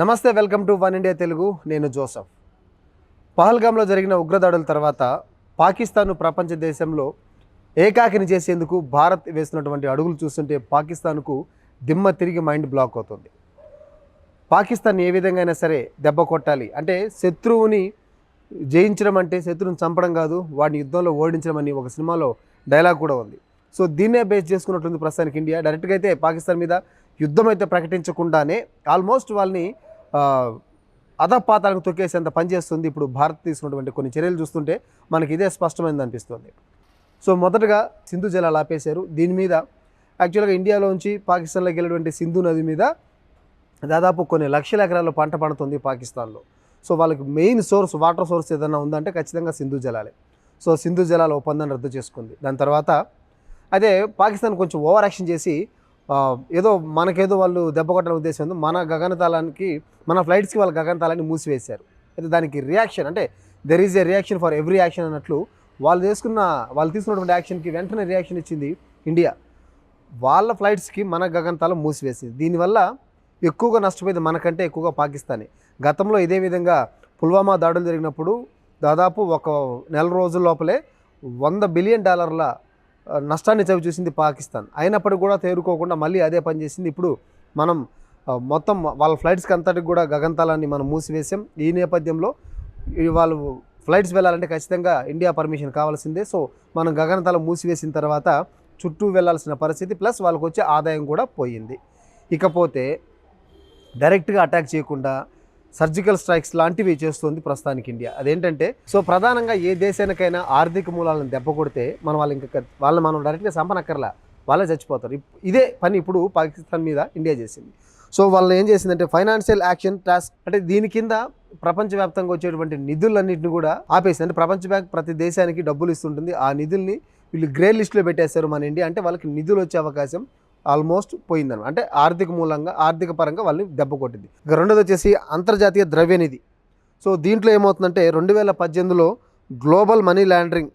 నమస్తే welcome to one India Telugu. నేను Joseph. పహల్గామ్లో జరిగిన ఉగ్రదాడుల తర్వాత పాకిస్తాన్ ప్రపంచ దేశంలో ఏకాకిని చేసేందుకు భారత్ వేస్తున్నటువంటి అడుగులు చూస్తుంటే పాకిస్తాన్కు దిమ్మ తిరిగి మైండ్ బ్లాక్ అవుతుంది. పాకిస్తాన్ ఏ విధంగా అయినా సరే దెబ్బ కొట్టాలి. అంటే శత్రువుని జయించడం అంటే శత్రువుని చంపడం కాదు వాడిని యుద్ధంలో ఓడించడం అని ఒక సినిమాలో డైలాగ్ కూడా ఉంది. సో దీన్నే బేస్ చేసుకున్నట్టుంది ప్రస్తుతానికి ఇండియా. డైరెక్ట్గా అయితే పాకిస్తాన్ మీద యుద్ధం అయితే ప్రకటించకుండానే ఆల్మోస్ట్ వాళ్ళని అధపాతాలకు తొక్కేసేంత పనిచేస్తుంది ఇప్పుడు భారత్ తీసుకున్నటువంటి కొన్ని చర్యలు చూస్తుంటే మనకి ఇదే స్పష్టమైంది అనిపిస్తుంది. సో మొదటగా సింధు జలాలు ఆపేశారు. దీని మీద యాక్చువల్గా ఇండియాలోంచి పాకిస్తాన్లోకి వెళ్ళినటువంటి సింధు నది మీద దాదాపు కొన్ని లక్షల ఎకరాల్లో పంట పండుతుంది పాకిస్తాన్లో. సో వాళ్ళకి మెయిన్ సోర్స్ వాటర్ సోర్స్ ఏదైనా ఉందంటే ఖచ్చితంగా సింధు జలాలే. సో సింధు జలాల ఒప్పందాన్ని రద్దు చేసుకుంది. దాని తర్వాత అదే పాకిస్తాన్ కొంచెం ఓవర్ యాక్షన్ చేసి ఏదో మనకేదో వాళ్ళు దెబ్బ కొట్టాలని ఉద్దేశం ఉంది. మన గగనతాళానికి మన ఫ్లైట్స్కి వాళ్ళ గగనతాళాన్ని మూసివేశారు. అయితే దానికి రియాక్షన్ అంటే there is a reaction for every action అన్నట్లు వాళ్ళు తీసుకున్న వాళ్ళు తీసుకున్నటువంటి యాక్షన్కి వెంటనే రియాక్షన్ ఇచ్చింది ఇండియా వాళ్ళ ఫ్లైట్స్కి మన గగనతాళం మూసివేసింది. దీనివల్ల ఎక్కువగా నష్టపోయింది మనకంటే ఎక్కువగా పాకిస్తానే. గతంలో ఇదే విధంగా పుల్వామా దాడులు జరిగినప్పుడు దాదాపు ఒక నెల రోజుల లోపలే వంద బిలియన్ డాలర్ల నష్టాన్ని చవి చూసింది పాకిస్తాన్. అయినప్పటికీ కూడా తేరుకోకుండా మళ్ళీ అదే పని చేసింది. ఇప్పుడు మనం మొత్తం వాళ్ళ ఫ్లైట్స్కి అంతటికి కూడా గగనతలాన్ని మనం మూసివేసాం. ఈ నేపథ్యంలో వాళ్ళు ఫ్లైట్స్ వెళ్ళాలంటే ఖచ్చితంగా ఇండియా పర్మిషన్ కావాల్సిందే. సో మనం గగనతలం మూసివేసిన తర్వాత చుట్టూ వెళ్ళాల్సిన పరిస్థితి ప్లస్ వాళ్ళకు వచ్చే ఆదాయం కూడా పోయింది. ఇకపోతే డైరెక్ట్గా అటాక్ చేయకుండా సర్జికల్ స్ట్రైక్స్ లాంటివి చేస్తుంది ప్రస్తుతానికి ఇండియా. అదేంటంటే సో ప్రధానంగా ఏ దేశానికైనా ఆర్థిక మూలాలను దెబ్బ కొడితే మనం వాళ్ళు ఇంకా వాళ్ళని మనం డైరెక్ట్గా చంపనక్కర్లా వాళ్ళే చచ్చిపోతారు. ఇదే పని ఇప్పుడు పాకిస్తాన్ మీద ఇండియా చేసింది. సో వాళ్ళు ఏం చేసిందంటే ఫైనాన్షియల్ యాక్షన్ టాస్క్ అంటే దీని కింద ప్రపంచవ్యాప్తంగా వచ్చేటువంటి నిధులన్నింటిని కూడా ఆపేసింది. అంటే ప్రపంచ బ్యాంక్ ప్రతి దేశానికి డబ్బులు ఇస్తుంటుంది. ఆ నిధుల్ని వీళ్ళు గ్రే లిస్ట్లో పెట్టేశారు మన ఇండియా. అంటే వాళ్ళకి నిధులు వచ్చే అవకాశం ఆల్మోస్ట్ పోయిందన్నమాట. అంటే ఆర్థిక మూలంగా ఆర్థిక పరంగా వాళ్ళని దెబ్బ కొట్టింది. ఇక రెండోది వచ్చేసి అంతర్జాతీయ ద్రవ్యనిధి సో దీంట్లో ఏమవుతుందంటే రెండు వేల పద్దెనిమిదిలో global money laundering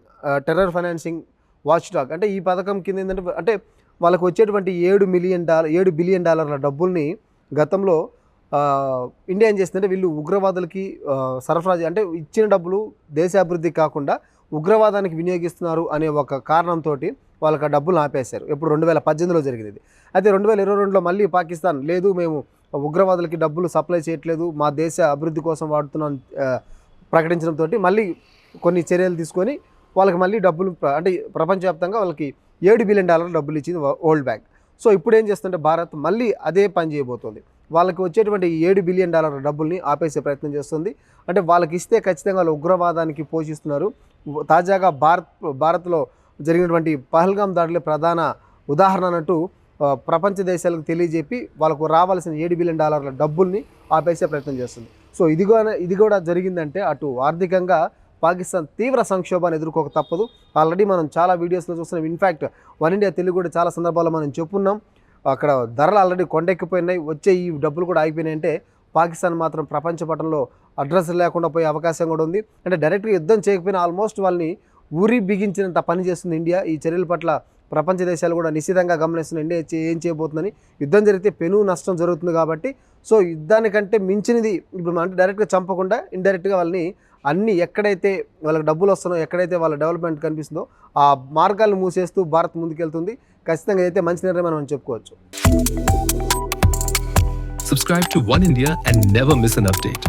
terror financing watchdog అంటే ఈ పథకం కింద ఏంటంటే అంటే వాళ్ళకు వచ్చేటువంటి ఏడు మిలియన్ డాలర్ ఏడు బిలియన్ డాలర్ల డబ్బుల్ని గతంలో ఇండియా ఏం చేస్తుందంటే వీళ్ళు ఉగ్రవాదులకి సరఫరా అంటే ఇచ్చిన డబ్బులు దేశాభివృద్ధికి కాకుండా ఉగ్రవాదానికి వినియోగిస్తున్నారు అనే ఒక కారణంతో వాళ్ళకి ఆ డబ్బులు ఆపేశారు. ఇప్పుడు రెండు వేల పద్దెనిమిదిలో జరిగింది. అయితే రెండు వేల ఇరవై రెండులో మళ్ళీ పాకిస్తాన్ లేదు మేము ఉగ్రవాదులకి డబ్బులు సప్లై చేయట్లేదు మా దేశ అభివృద్ధి కోసం వాడుతున్నాం ప్రకటించడంతో మళ్ళీ కొన్ని చర్యలు తీసుకొని వాళ్ళకి మళ్ళీ డబ్బులు అంటే ప్రపంచవ్యాప్తంగా వాళ్ళకి ఏడు బిలియన్ డాలర్ల డబ్బులు ఇచ్చింది వరల్డ్ బ్యాంక్. సో ఇప్పుడు ఏం చేస్తుంటే భారత్ మళ్ళీ అదే పని చేయబోతోంది. వాళ్ళకి వచ్చేటువంటి ఏడు బిలియన్ డాలర్ల డబ్బుల్ని ఆపేసే ప్రయత్నం చేస్తుంది. అంటే వాళ్ళకి ఇస్తే ఖచ్చితంగా వాళ్ళు ఉగ్రవాదానికి పోషిస్తున్నారు. తాజాగా భారత్ భారత్లో జరిగినటువంటి పహల్గామ్ దాడిలో ప్రధాన ఉదాహరణ అన్నట్టు ప్రపంచ దేశాలకు తెలియజెప్పి వాళ్ళకు రావాల్సిన ఏడు బిలియన్ డాలర్ల డబ్బుల్ని ఆపేసే ప్రయత్నం చేస్తుంది. సో ఇది కూడా ఇది కూడా జరిగిందంటే అటు ఆర్థికంగా పాకిస్తాన్ తీవ్ర సంక్షోభాన్ని ఎదుర్కోక తప్పదు. ఆల్రెడీ మనం చాలా వీడియోస్లో చూస్తున్నాం. ఇన్ఫ్యాక్ట్ వన్ ఇండియా తెలుగు కూడా చాలా సందర్భాల్లో మనం చెప్పున్నాం. అక్కడ ధరలు ఆల్రెడీ కొండెక్కిపోయినాయి. వచ్చే ఈ డబ్బులు కూడా ఆగిపోయినాయి అంటే పాకిస్తాన్ మాత్రం ప్రపంచ పటంలో అడ్రస్ లేకుండా పోయే అవకాశం కూడా ఉంది. అంటే డైరెక్ట్గా యుద్ధం చేయకపోయినా ఆల్మోస్ట్ వాళ్ళని ఊరి బిగించినంత పని చేస్తుంది ఇండియా. ఈ చర్యల పట్ల ప్రపంచ దేశాలు కూడా నిశ్చితంగా గమనిస్తున్నాయి. ఇండియా ఏం చేయబోతుందని. యుద్ధం జరిగితే పెను నష్టం జరుగుతుంది కాబట్టి. సో యుద్ధానికంటే మించినది ఇప్పుడు మనం అంటే డైరెక్ట్గా చంపకుండా ఇండైరెక్ట్గా వాళ్ళని అన్ని ఎక్కడైతే వాళ్ళకి డబ్బులు వస్తున్నాయో ఎక్కడైతే వాళ్ళ డెవలప్మెంట్ కనిపిస్తుందో ఆ మార్గాలను మూసేస్తూ భారత్ ముందుకెళ్తుంది. ఖచ్చితంగా అయితే మంచి నిర్ణయం మనం చెప్పుకోవచ్చు. Subscribe to One India and never miss an update.